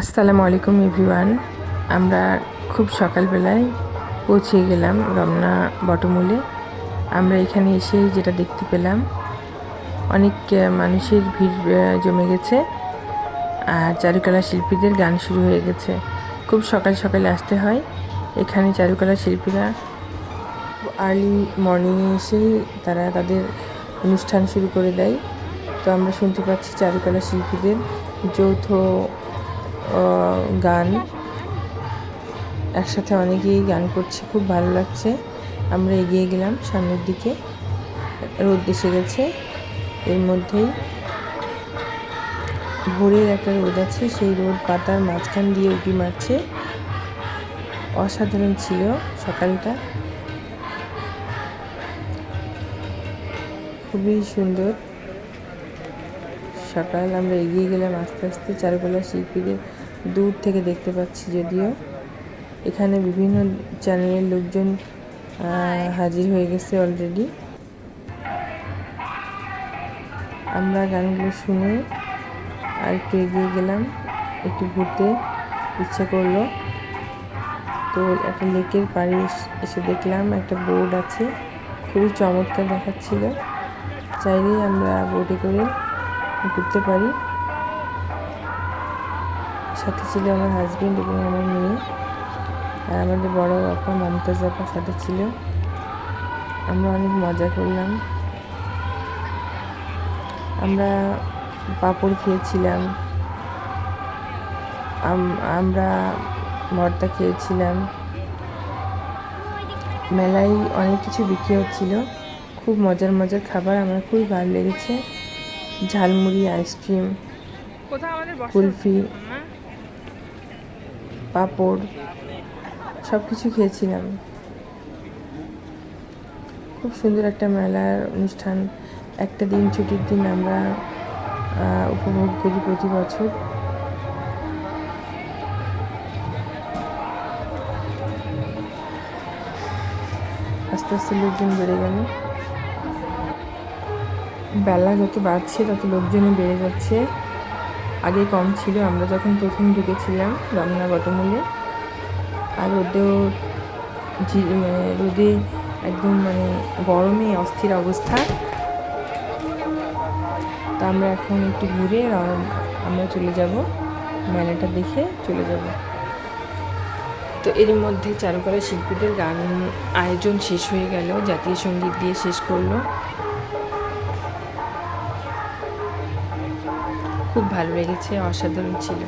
আসসালামু আলাইকুম এভরিওয়ান। আমরা খুব সকালবেলায় পৌঁছে গেলাম রমনা বটমূলে। আমরা এখানে এসে যেটা দেখতে পেলাম, অনেক মানুষের ভিড় জমে গেছে আর চারুকলা শিল্পীদের গান শুরু হয়ে গেছে। খুব সকাল সকালে আসতে হয়। এখানে চারুকলা শিল্পীরা আর্লি মর্নিংয়ে এসেই তারা তাদের অনুষ্ঠান শুরু করে দেয়। তো আমরা শুনতে পাচ্ছি চারুকলা শিল্পীদের যৌথ গান। একসাথে অনেকেই গান করছে, খুব ভালো লাগছে। আমরা এগিয়ে গেলাম সামনের দিকে। রোদ এসে গেছে, এর মধ্যেই ভোরের একটা রোদ আছে, সেই রোদ পাতার মাঝখান দিয়ে উঁকি মারছে। অসাধারণ ছিল সকালটা। খুবই সুন্দর। সকাল আমরা এগিয়ে গেলাম আস্তে আস্তে চারুকলা শিল্পীদের দূর থেকে দেখতে পাচ্ছি যদিও। এখানে বিভিন্ন চ্যানেলের লোকজন হাজির হয়ে গেছে অলরেডি আমরা গানগুলো শুনে আর একটু এগিয়ে গেলাম একটু ঘুরতে ইচ্ছে করল। তো একটা লেকের পাড়ে এস- এসে দেখলাম একটা বোর্ড আছে খুবই চমৎকার দেখাচ্ছিল। চাইলেই আমরা বোটে করে ঘুরতে পারি। সাথে ছিল আমার হাজব্যান্ড এবং আমার মেয়ে। আর আমাদের বড় আপা, মমতাজ আপা সাথে ছিল। আমরা অনেক মজা করলাম। আমরা পাঁপড় খেয়েছিলাম। আম- আমরা ভর্তা খেয়েছিলাম। মেলায় অনেক কিছু বিক্রি হচ্ছিল। খুব মজার মজার খাবার, আমার খুবই ভালো লেগেছে। ঝালমুড়ি আইসক্রিম কুলফি পাঁপড় সব কিছু খেয়েছিলাম। খুব সুন্দর একটা মেলার অনুষ্ঠান। একটা দিন ছুটির দিন আমরা উপভোগ করি প্রতি বছর। আস্তে আস্তে লোকজন বেড়ে গেল। বেলা যত বাড়ছে, তত লোকজনই বেড়ে যাচ্ছে। আগে কম ছিল, আমরা যখন প্রথম ঢুকেছিলাম রমনা বটমূলে, আর রোদেও মানে রোদে একদম মানে গরমে অস্থির অবস্থা। তা আমরা এখন একটু ঘুরে আমরা চলে যাব, মেলাটা দেখে চলে যাব। তো এর মধ্যে চারুকলা শিল্পীদের গান আয়োজন শেষ হয়ে গেল, জাতীয় সংগীত দিয়ে শেষ করল। খুব ভালো লেগেছে অসাধারণ ছিল।